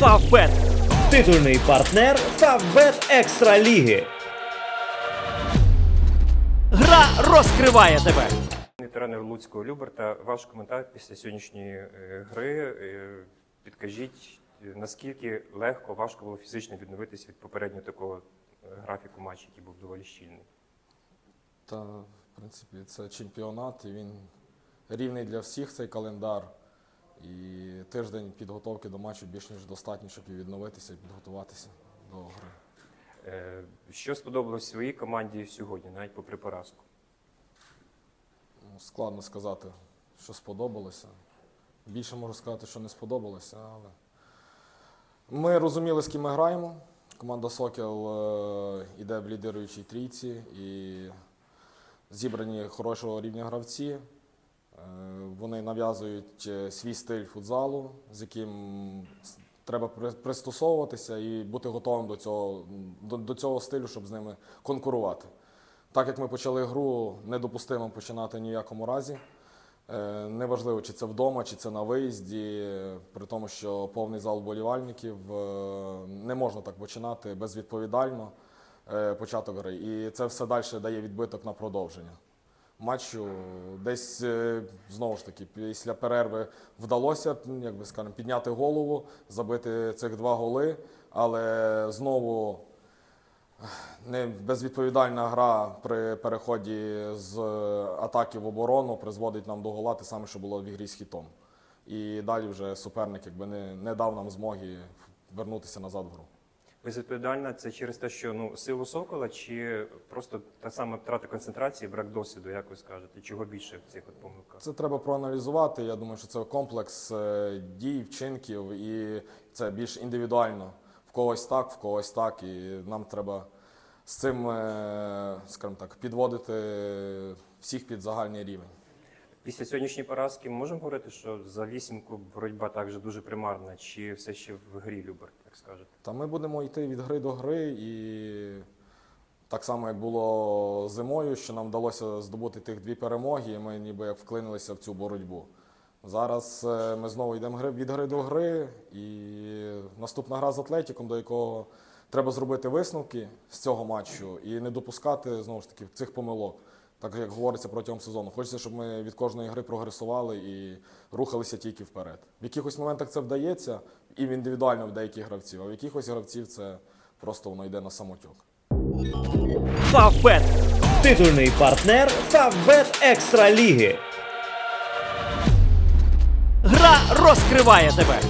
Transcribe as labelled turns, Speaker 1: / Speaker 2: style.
Speaker 1: Фавбет. Титульний партнер Фавбет Екстра Ліги. Гра розкриває тебе.
Speaker 2: Тренер Луцького Люберта, ваш коментар після сьогоднішньої е, гри. Е, Підкажіть, наскільки легко, важко було фізично відновитися від попереднього такого е, графіку матчу, який був доволі щільний.
Speaker 3: Та, в принципі, це чемпіонат, і він рівний для всіх цей календар. І тиждень підготовки до матчу більш ніж достатньо, щоб і відновитися і підготуватися до гри.
Speaker 2: Е, Що сподобалось своїй команді сьогодні, навіть попри поразку?
Speaker 3: Ну, складно сказати, що сподобалося. Більше можу сказати, що не сподобалося, але ми розуміли, з ким ми граємо. Команда Сокіл е, йде в лідируючій трійці і зібрані хорошого рівня гравці. Вони нав'язують е, свій стиль футзалу, з яким треба при- пристосовуватися і бути готовим до цього, до, до цього стилю, щоб з ними конкурувати. Так як ми почали гру, недопустимо починати ні в якому разі. Е, Неважливо, чи це вдома, чи це на виїзді, при тому, що повний зал вболівальників е, не можна так починати безвідповідально початок гри. І це все далі дає відбиток на продовження. Матчу десь е, знову ж таки після перерви вдалося як би скажемо, підняти голову, забити цих два голи, але знову не безвідповідальна гра при переході з атаки в оборону призводить нам до гола, те саме, що було в ігрі з хітом. І далі вже суперник якби не, не дав нам змоги вернутися назад в гру.
Speaker 2: Безвідповідальна це через те, що ну, силу Сокола, чи просто та сама втрата концентрації, брак досвіду, як ви скажете, чого більше в цих помилках?
Speaker 3: Це треба проаналізувати. Я думаю, що це комплекс е, дій, вчинків, і це більш індивідуально. В когось так, в когось так. І нам треба з цим, е, скажімо так, підводити всіх під загальний рівень.
Speaker 2: Після сьогоднішньої поразки можемо говорити, що за вісімку боротьба також дуже примарна, чи все ще в грі Люберт, як скажете?
Speaker 3: Та ми будемо йти від гри до гри, і так само, як було зимою, що нам вдалося здобути тих дві перемоги, і ми ніби як вклинилися в цю боротьбу. Зараз е, ми знову йдемо від гри до гри, і наступна гра з Атлетіком, до якого треба зробити висновки з цього матчу і не допускати знову ж таки цих помилок. Так як говориться протягом сезону. Хочеться, щоб ми від кожної гри прогресували і рухалися тільки вперед. В якихось моментах це вдається, і індивідуально в деяких гравців, а в якихось гравців це просто воно йде на самотюк.
Speaker 1: Фавбет. Титульний партнер Фавбет Екстра Ліги. Гра розкриває тебе.